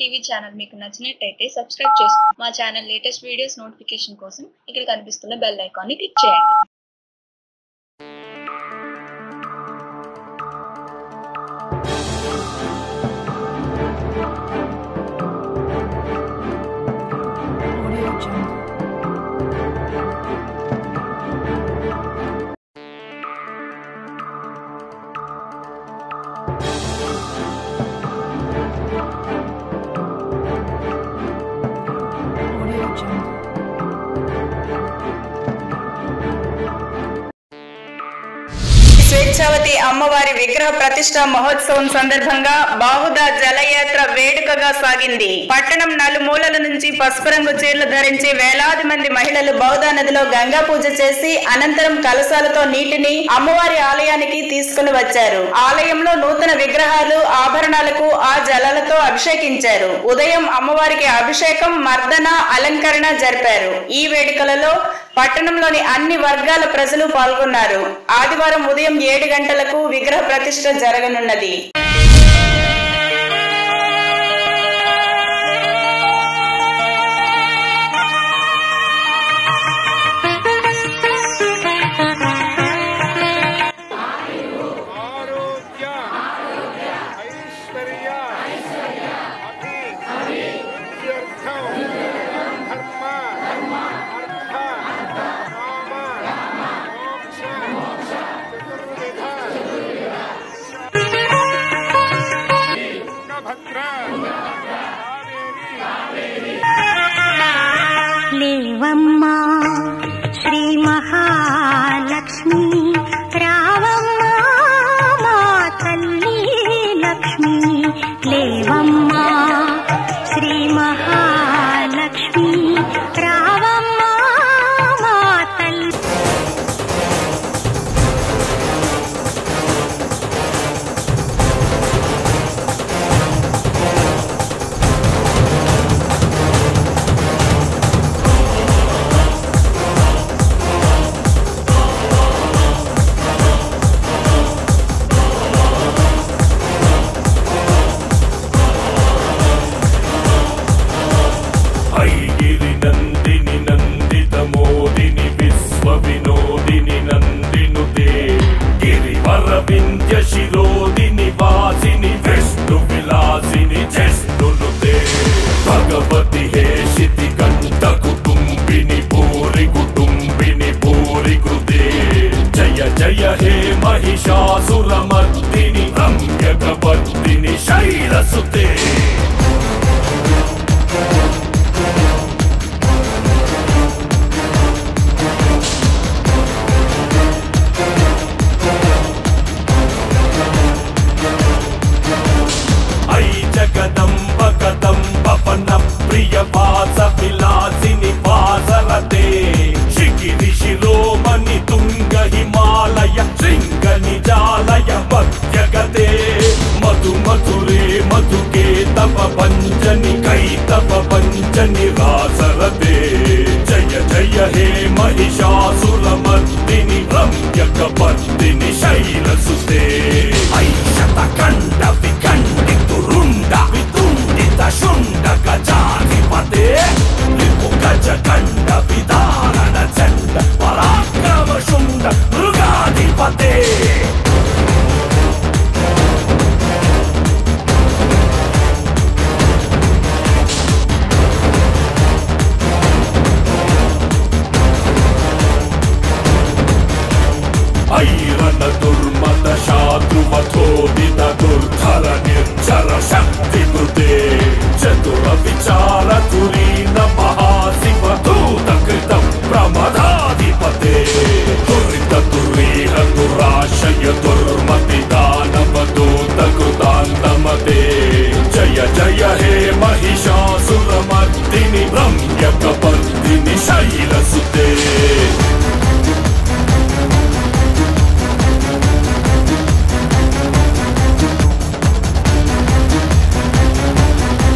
TV channel మీకు నచ్చినట్టయితే subscribe చేసుకోండి మా ఛానల్ లేటెస్ట్ వీడియోస్ నోటిఫికేషన్ కోసం ఇక్కడ కనిపిస్తున్న బెల్ ఐకాన్ని క్లిక్ చేయండి. you స్వేచ్ఛావతి అమ్మవారి విగ్రహ ప్రతిష్ట మహోత్సవం సందర్భంగా బాహుద జలయాత్ర వేడుకగా సాగింది. పట్టణం నలుమూలల నుంచి పసుపు రంగు చీరలు ధరించి వేలాది మంది మహిళలు బౌద్ధ నదిలో గంగా పూజ చేసి అనంతరం కలశాలతో నీటిని అమ్మవారి ఆలయానికి తీసుకుని వచ్చారు. ఆలయంలో నూతన విగ్రహాలు ఆభరణాలకు ఆ జలాలతో అభిషేకించారు. ఉదయం అమ్మవారికి అభిషేకం మర్దన అలంకరణ జరిపారు. ఈ వేడుకలలో పట్టణంలోని అన్ని వర్గాల ప్రజలు పాల్గొన్నారు. ఆదివారం ఉదయం ఏడు గంటలకు విగ్రహ ప్రతిష్ట జరగనున్నది. Jai Shiva च जय जय हे महिषासुरमर्दिनि रम्यकपर्दिनि शैलसुते। दुर्मत तु मसो